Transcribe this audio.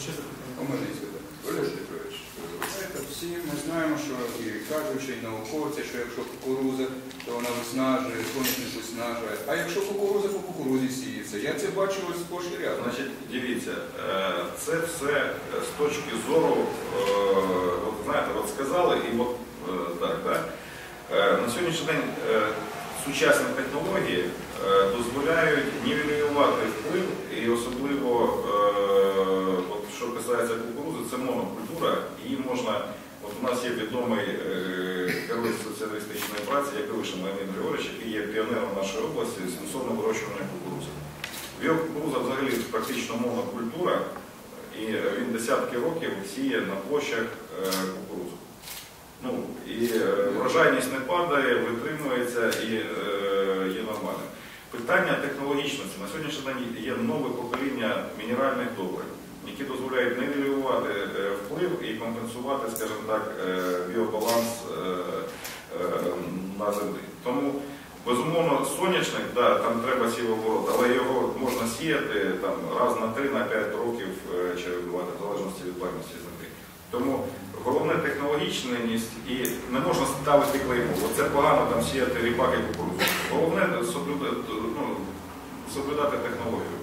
Ще запитання. Олег Петрович, всі ми знаємо, що і кажучи, і науковці, що якщо кукуруза, то вона виснажує, соняшник виснажує. А якщо кукуруза по кукурузі сіється, я це бачу ось і рядом. Значить, дивіться, е, це все е, з точки зору, е, от знаєте, от сказали, і от е, так? Е, на сьогоднішній день е, сучасні технології е, дозволяють нівелювати вплив, і особливо, касається кукурузи, це монокультура, її можна, от у нас є відомий е, керівник соціалістичної праці, Якилишин Леонід Григорович, який є піонером нашої області стосовно вирощування кукурузи. Біокукуруза взагалі практично монокультура, і він десятки років сіє на площах е, кукурузу. Ну, і е, врожайність не падає, витримується і є нормальним. Питання технологічності. На сьогоднішній день є нове покоління мінеральних добрив, які дозволяють нивелювати е, вплив і компенсувати, скажімо так, е, біобаланс е, на землі. Тому Безумовно, соняшник, да, там треба сівооборот, але його можна сіяти там, раз на 3 на 5 років е, чередувати, в залежності від вартості землі. Тому головне технологічність і не можна ставити клейму. Оце погано там сіяти ріпак і кукурудзу. Головне ну, соблюдати технологію.